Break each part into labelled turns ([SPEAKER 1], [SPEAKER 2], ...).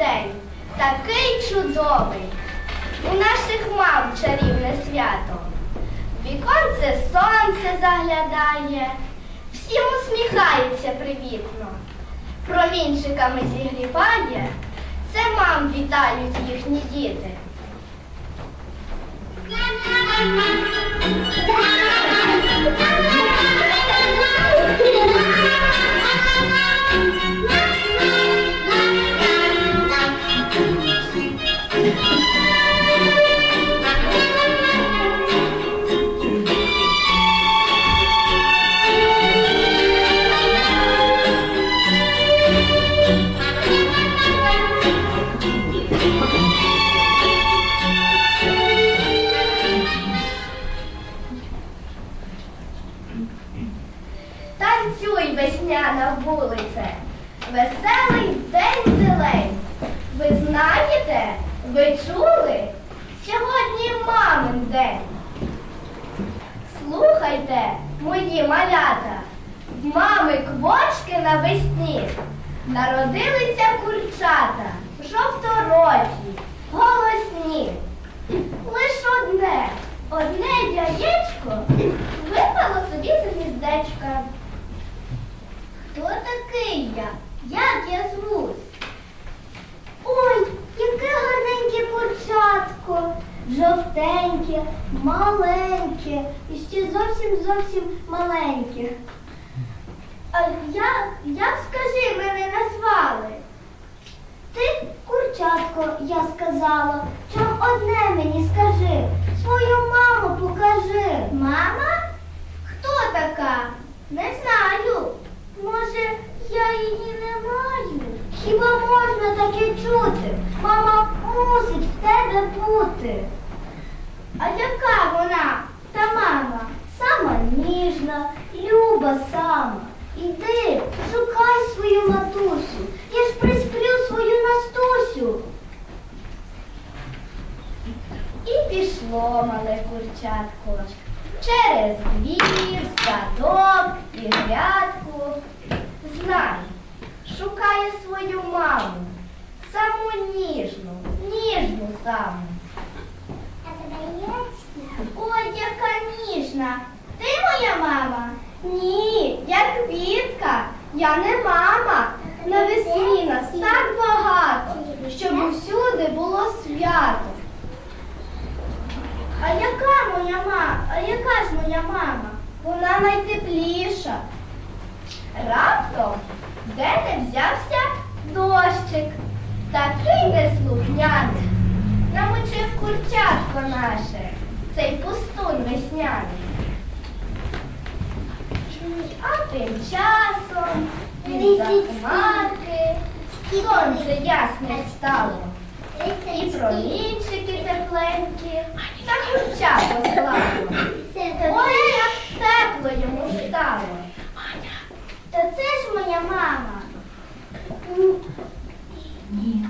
[SPEAKER 1] день, такий чудовий. У наших мам чарівне свято. Віконце сонце заглядає, всім усміхається привітно. Промінчиками зігріває, це мам вітають їхні діти. Танцюй, малята, в мами квочки навесні народилися курчата, жовтороті, голосні. Лиш одне, одне яєчко випало собі з гніздечка. Хто такий я? Як я звусь? Ой, яке гарненьке курчатко. Жовтеньке, маленьке і ще зовсім зовсім маленьке. А я, як скажи, мене назвали? Ти курчатко, я сказала. Чом одне мені скажи, свою маму покажи. Мама? Хто така? Не знаю. Може, я її не маю? Хіба можна таке чути? Мама мусить в тебе бути. А яка вона, та мама? Сама ніжна, люба сама. Іди, шукай свою матусю. Я ж присплю свою Настусю. І пішло мале курчатко через двір, садок і грядку. Знай, шукає свою маму, саму ніжну, ніжну саму. Ой, яка ніжна. Ти моя мама? Ні, я квітка. Я не мама. Навесні нас так багато, щоб усюди було свято. А яка моя мама? А яка ж моя мама? Вона найтепліша. Раптом де не взявся дощик, такий неслухняний. Намочив курчатко наше, цей пустун весняний. А тим часом від хмарки сонце ясне стало. І промінчики тепленькі, та курчатко славно. Ой, як тепло йому стало. Та це ж моя мама. Ні.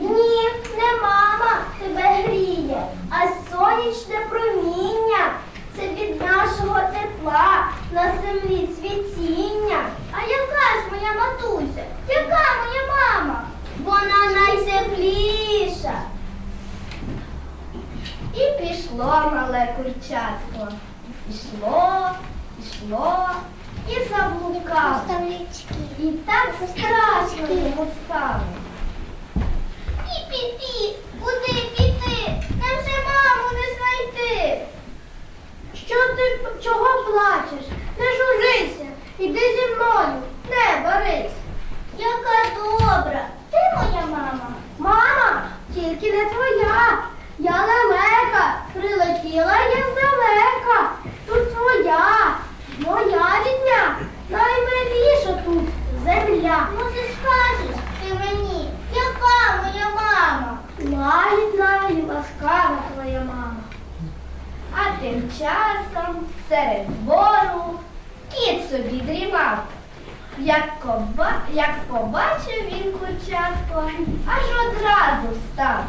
[SPEAKER 1] Ні, не мама тебе гріє, а сонячне проміння. Це від нашого тепла на землі цвітіння. А яка ж моя матуся? Яка моя мама? Вона найтепліша. І пішло мале курчатко. Пішло, пішло і заблукало. І так страшно йому стало. Пі-пі-пі, куди піти? Нам же маму не Що ти чого плачеш? Не журися, іди зі мною, не борись. Яка добра, ти моя мама. Мама, тільки не твоя. Я лелека, прилетіла я здалека. Тут твоя, моя рідня, наймиліша тут земля. Може скажеш ти мені, яка моя мама? Лагідна і ласкава твоя мама. Часом серед двору кіт собі дрімав. Як, коба... Як побачив він курчатко, аж одразу встав.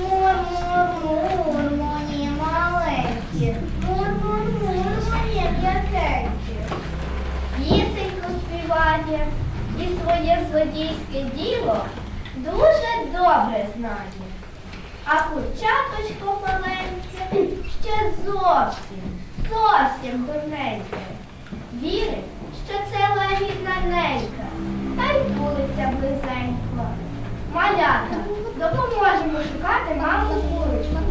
[SPEAKER 1] Мур-мур-мур, мої маленькі, мур-мур-мур, моє м'якенькі. Пісеньку співає і своє злодійське діло дуже добре знає. А курчаточко маленьке ще зовсім, зовсім дурненьке. Вірить, що це лагідна ненька, та й вулиця близенько. Малята, допоможемо шукати маму курочку.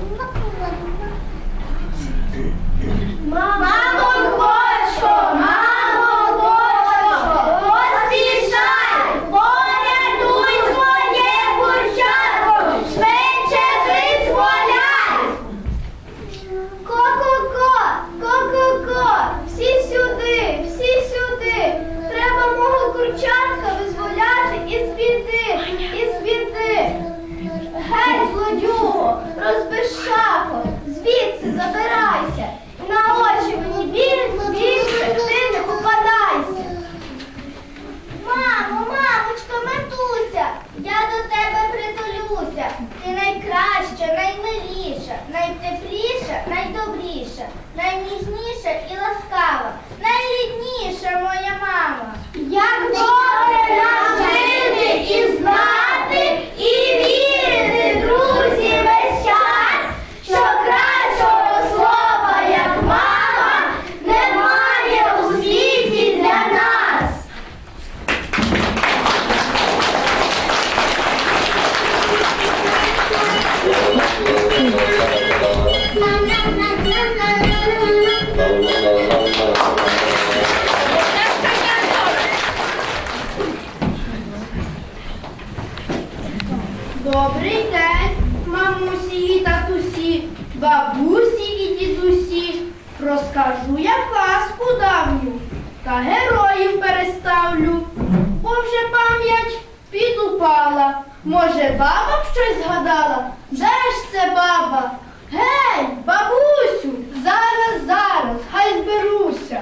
[SPEAKER 2] Підупала. Може, баба б щось згадала? Де ж це баба? Гей, бабусю, зараз, зараз, хай зберуся.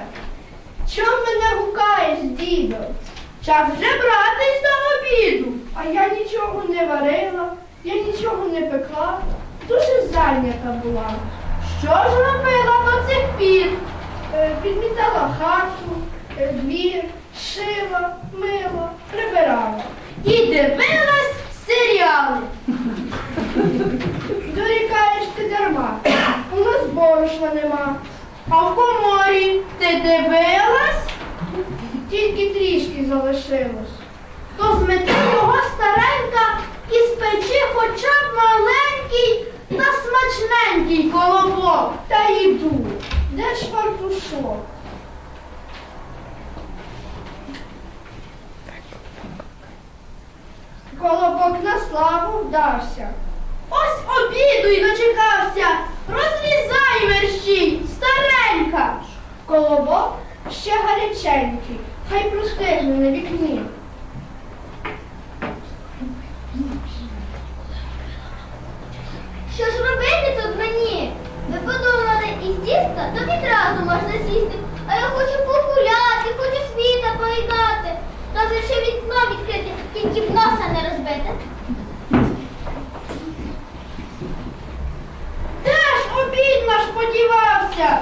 [SPEAKER 2] Чом мене гукаєш, дідо? Час вже братись до обіду, а я нічого не варила, я нічого не пекла, дуже зайнята була. Що ж робила до цих пір? Е, Підмітала хату, е, двір, шила, мила, прибирала. І дивилась серіали. Дорікаєш ти дарма, у нас борошна нема. А в коморі ти дивилась? Тільки трішки залишилось. То змети його старенька і спечи хоча б маленький та смачненький колобок. Та йду. Де ж фартушок? Колобок на славу вдався. Ось обіду й дочекався. Розрізай мерщій, старенька. Колобок ще гаряченький, хай простигне на вікні.
[SPEAKER 1] Що ж робити тут мені? Ви подумали, із тіста то відразу можна сісти. А я хочу погуляти, хочу світа поїдати. Добре, ще вікно відкрити, тільки б носа не розбити.
[SPEAKER 2] Де ж обід наш подівався?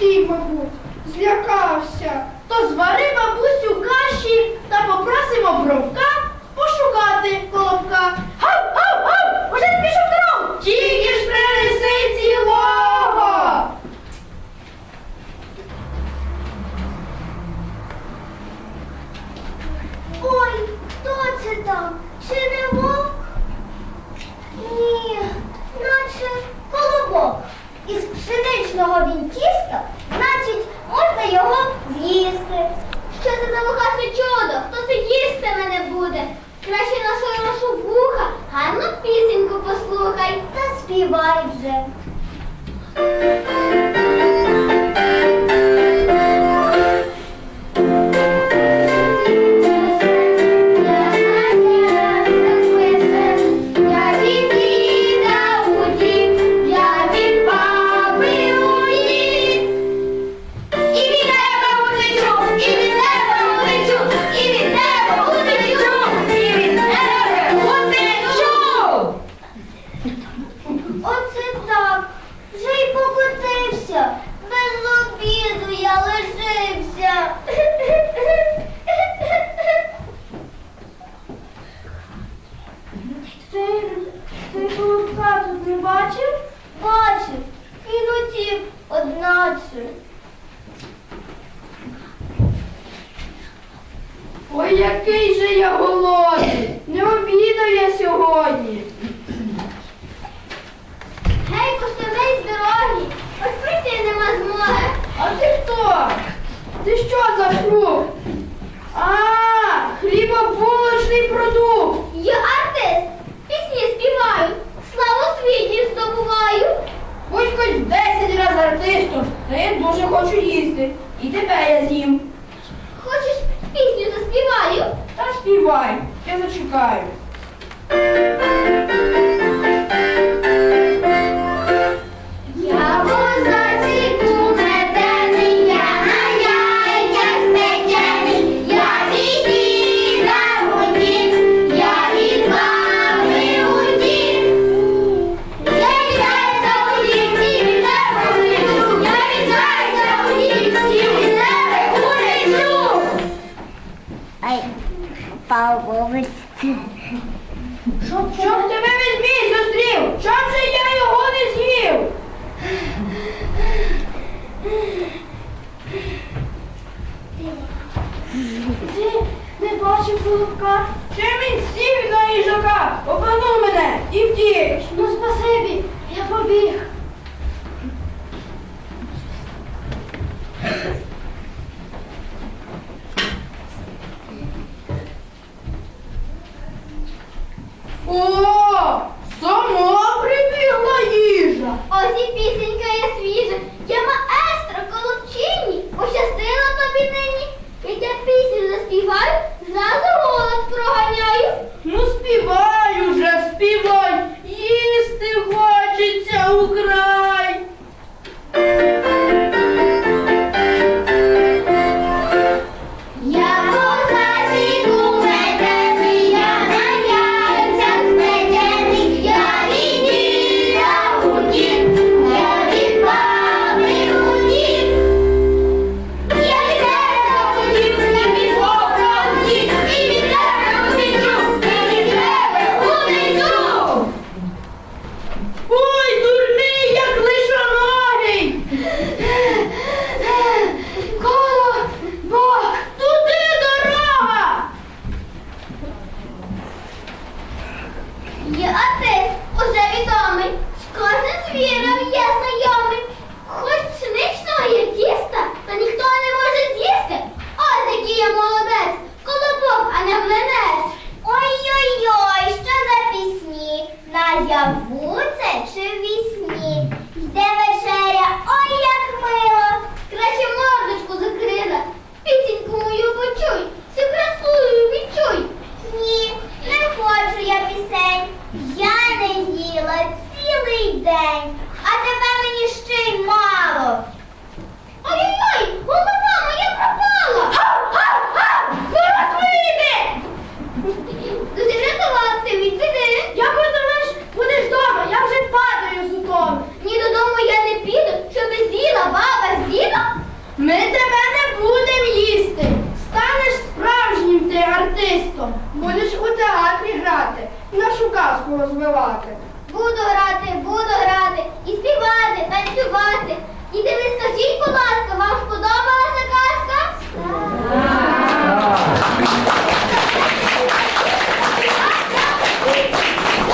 [SPEAKER 2] А, мабуть, злякався. То звари бабусю каші та попросимо бровка пошукати колобка. Гав, гав, гав! Уже спішу дорогу! Тільки ж принеси цілого!
[SPEAKER 1] Ой, хто це там? Чи не вовк? Ні, наче колобок. Із пшеничного він тіста, значить, можна його з'їсти. Що це за лукаве чудо? Хто це їсти мене буде? Краще нашу нашу вуха, гарну пісеньку послухай та співай вже. що за фрукт? А, хлібобулочний
[SPEAKER 2] продукт.
[SPEAKER 3] Я артист. Пісні співаю. Славу світі здобуваю. Будь хоч десять разів артистом, та я дуже хочу їсти. І тебе я з'їм. Хочеш пісню заспіваю? Та співай, я
[SPEAKER 1] зачекаю. Палубочці.
[SPEAKER 2] Щоб, щоб тебе візьмій зустрів, щоб же я його не з'їв.
[SPEAKER 3] Ти не бачив голубка?
[SPEAKER 2] Ще він сів на їжака, обманув мене і втік.
[SPEAKER 3] Ну, спасибі, я побіг. Артист, уже відомий, з кожним звіром є знайомий. Хоч пшеничного є тіста, та ніхто не може з'їсти. Ось який я молодець, колобок, а не млинець. Ой-ой-ой, що за пісні? Наяву це чи вісні? Йде вечеря, ой, як мило. Краще мордочку закрила. Пісеньку мою почуй, всю красую відчуй. Ні, не хочу я пісень. Їла цілий день, а тебе мені ще й мало. Ой-ой-ой, голова моя пропала! Га-га-га! Зараз вийде! Дуже рятувати від біди.
[SPEAKER 2] Як думаєш, будеш вдома, я вже падаю з утоми.
[SPEAKER 3] Ні додому я не піду, щоб з'їла баба з дідом.
[SPEAKER 2] Ми тебе не будемо їсти. Станеш справжнім ти артистом. Будеш у театрі грати, нашу казку розвивати.
[SPEAKER 3] Буду грати, буду грати, і співати, танцювати. Діти, ви скажіть, будь ласка, вам сподобалася казка?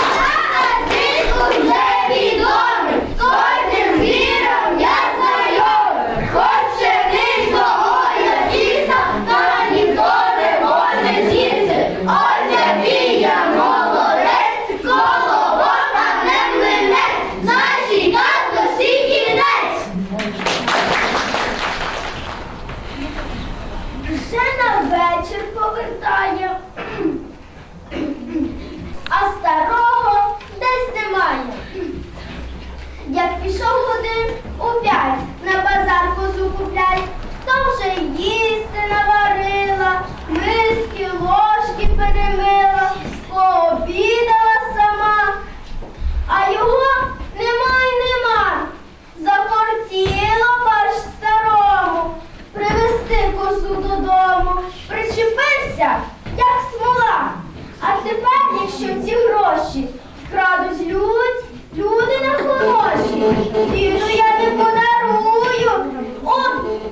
[SPEAKER 3] Артист уже відомий, з кожним звіром я знайомий. Хоч пшеничного я тіста, та ніхто не може з'їсти. Ось який я молодець, колобок, а не млинець. Нашій казці кінець. Вже на вечір повертає, а старого десь немає. Як пішов годин у п'ять на базар козу куплять, то вже їсти наварила, миски, ложки перемила, пообідала сама, а його нема й нема. Закортіло бач старому привезти козу додому. Причепився, як смола. А тепер, якщо ці гроші вкрадуть людь, люди не хороші. Діду я не подарую. О,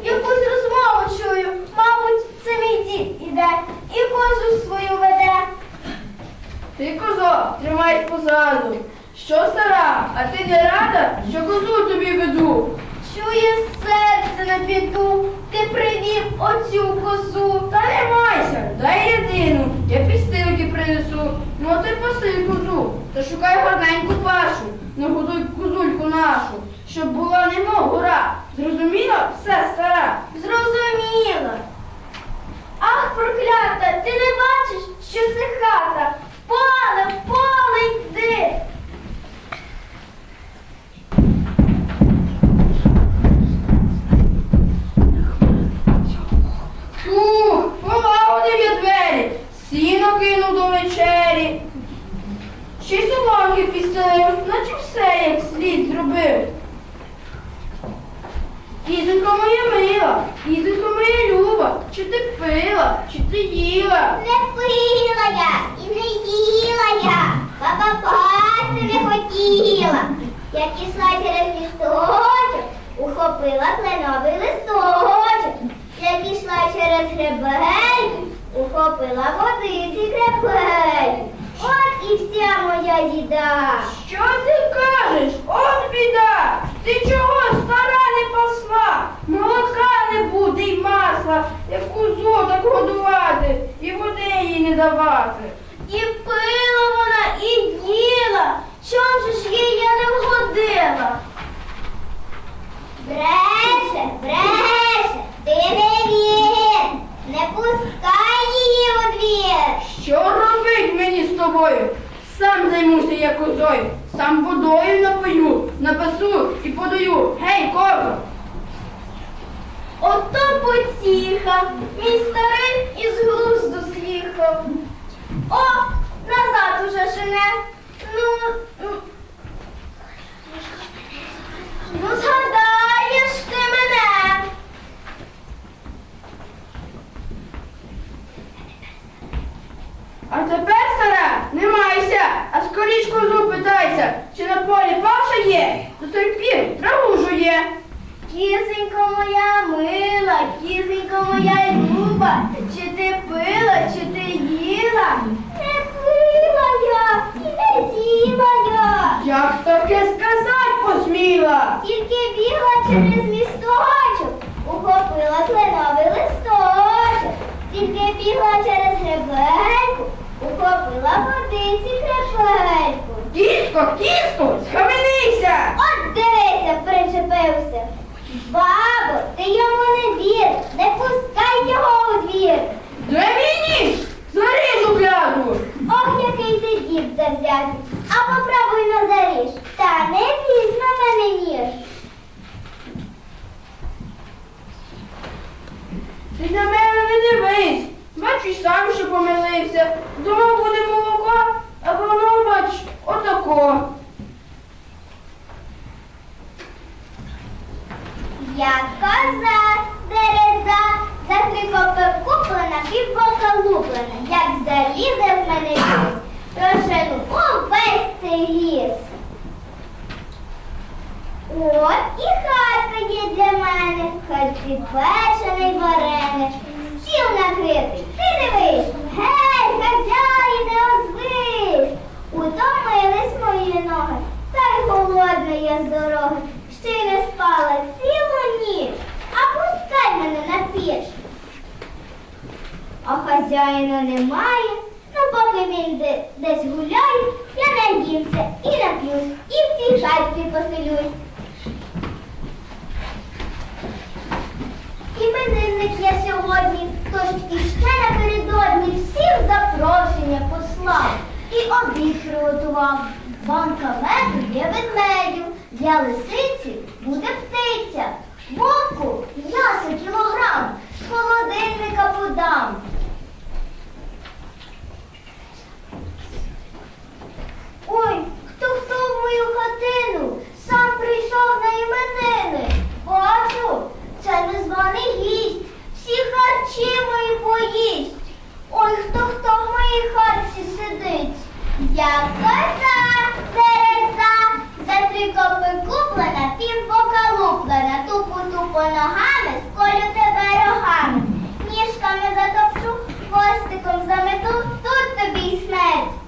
[SPEAKER 3] якусь розмову чую. Мабуть, це мій дід іде і козу свою веде.
[SPEAKER 2] Ти, козо, тримайся позаду. Що стара, а ти не рада, що козу тобі веду?
[SPEAKER 3] Чує серце на біду, ти привів оцю козу.
[SPEAKER 2] Та не майся, дай єдину, я підстилки принесу. Ну а ти паси козу, та шукай гарненьку пашу, нагодуй козульку нашу, щоб була немов гора. Зрозуміла все стара?
[SPEAKER 3] Зрозуміла. Ах, проклята, ти не бачиш, що це хата. Фух, полагодив я двері, сіно кинув до вечері.
[SPEAKER 2] Ще й собаки підселив, наче все як слід зробив. Ізонько моя мила, ізонько моя люба, чи ти пила, чи ти їла?
[SPEAKER 3] Не пила я і не їла я, баба пасти не хотіла. Як пішла через місточок, ухопила кленовий листочок. Я пішла через гребельку, ухопила водиці гребельку. От і вся моя їда.
[SPEAKER 2] Що ти кажеш? От біда! Ти чого стара не пасла? Молока не буде й масла, як козу так годувати, і води їй не давати.
[SPEAKER 1] І пила вона, і їла. Чом же ж їй я не вгодила?
[SPEAKER 3] Бреше, бреше, ти не вір, не пускай її у двір.
[SPEAKER 2] Що робить мені з тобою? Сам займуся я козою, сам водою напою, напасу і подаю. Гей, козо!
[SPEAKER 1] Ото потіха, мій старий із глузду з'їхав. О, назад уже жене. Ну, ну, ну згадаєш ти мене.
[SPEAKER 2] А тепер, стара, не майся, а скоріш козу питайся, чи на полі паша є, сих пір траву жує.
[SPEAKER 1] Кізенько моя мила, кізенько моя люба, чи ти пила, чи ти їла?
[SPEAKER 3] Не пила я і не з'їла я.
[SPEAKER 2] Як таке сказать посміла?
[SPEAKER 3] Тільки бігла через місточок, ухопила кленовий листочок. Тільки бігла через ухопила водиці гребельку.
[SPEAKER 2] Кіско, кіско, схаменися!
[SPEAKER 3] От дивися, причепився. Бабо, ти йому не вір, не пускай його у двір.
[SPEAKER 2] Де мій ніж? Заріжу кляду!
[SPEAKER 3] Ох, який ти дід завзятий. А попробуй на заріж. Та не візьме мене ніж.
[SPEAKER 2] Ти на мене не дивись. Бач, і сам що помилився. Думав, буде молоко, а воно, бач, отако.
[SPEAKER 3] Я коза, дереза, за три копи куплена, півбока луплена. Як залізе в мене ліс, прожену увесь цей ліс. От і хатка є для мене, хаті печений вареник, стіл накритий, гей, хазяїне, озвись. Утомились мої ноги, та й голодна я з ще й не спала цілу ніч, а пускай мене на піч. А хазяїна немає, ну поки він де- десь гуляє, я наїмся і нап'юсь, і в цій шальці поселюсь. Іменинник я сьогодні, обід приготував. Банка меду для ведмедю, для лисиці буде птиця. Вовку м'ясо кілограм, з холодильника подам. Ой, хто хто в мою хатину? Сам прийшов на іменини. Бачу, це незваний гість. Всі харчі мої поїсть. Ой, хто хто в моїй хатці сидить? Я коса, Тереса, за три копи куплена, півбока луплена, тупу тупо ногами, сколю тебе рогами. Ніжками затопчу, хвостиком замету, тут тобі й смерть.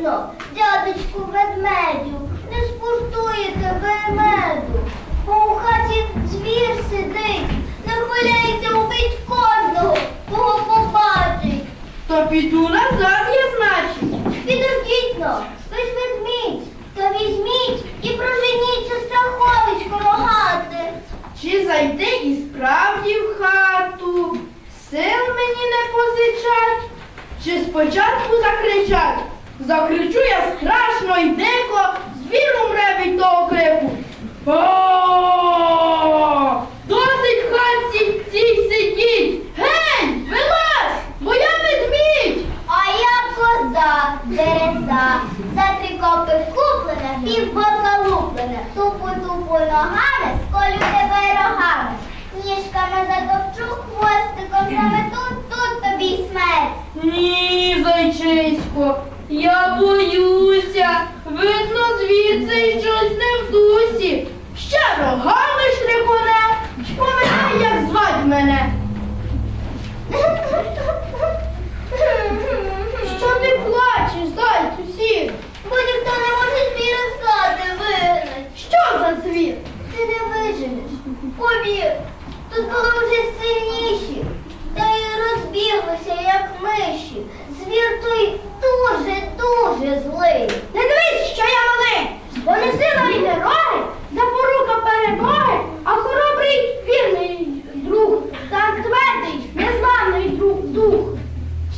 [SPEAKER 3] Видно, дядечку ведмедю, не спортуєте ви меду. Бо у хаті звір сидить, не хвиляється убить кожного, кого побачить.
[SPEAKER 2] То піду назад, я значить.
[SPEAKER 3] Підождіть но, ви ж ведмідь, та візьміть і проженіться страховисько рогати.
[SPEAKER 2] Чи зайти і справді в хату? Сил мені не позичать, чи спочатку закричать? Закричу я страшно й дико, звір умре від того крику. О, досить в хатці цій сидіть. Гень, вилазь, бо я ведмідь.
[SPEAKER 3] А я коза, дереза, за три копи куплена, півбока луплена, тупу-тупу ногами, сколю тебе рогами. Ніжками затопчу, хвостиком замету, тут тобі й смерть.
[SPEAKER 2] Ні, звідси щось не в дусі. Ще рогами штрихоне. Поминай, як звать мене. Що ти плачеш, зайцю сів?
[SPEAKER 3] Бо ніхто не може звіра з хати вигнати.
[SPEAKER 2] Що за звір?
[SPEAKER 3] Ти не виженеш. Повір, тут були вже сильніші, та й розбіглися, як миші. Звір той дуже-дуже злий.
[SPEAKER 1] Не малий, бо не сила йде роги, запорука перемоги, а хоробрий вірний друг, та твердий, незламний друг дух.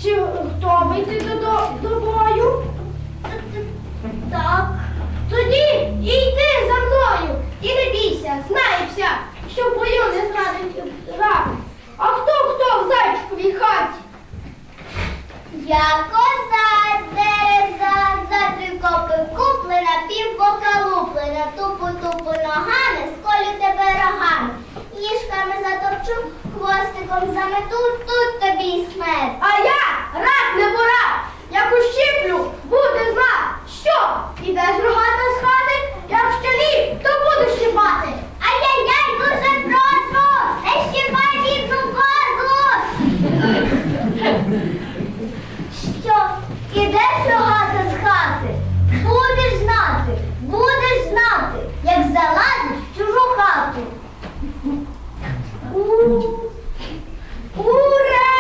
[SPEAKER 1] Чи готовий ти до, до, до бою?
[SPEAKER 3] Так.
[SPEAKER 1] Тоді і йди за мною, і не бійся, знаєшся, що в бою не зрадить рак. А хто хто в зайчиковій хаті?
[SPEAKER 3] Я коза, дереза, за три копи куплена, півбока луплена, тупу-тупу ногами, сколю тебе рогами. Ніжками затопчу, хвостиком замету, тут тобі й смерть.
[SPEAKER 1] А я рад не пора, як ущиплю, буде знак. Що? Ідеш рогата з хати? Якщо ні, то буду щипати.
[SPEAKER 3] Ай-яй-яй, дуже прошу, не щипай бідну козу. Що, ідеш рогата з хати? Будеш знати, будеш знати, як залазиш в чужу хату. Ура!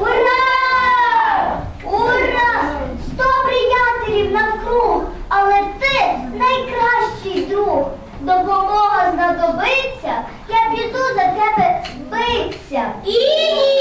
[SPEAKER 3] Ура! Ура! Сто приятелів навкруг, але ти найкращий друг. Допомога знадобиться, я піду за тебе биться. І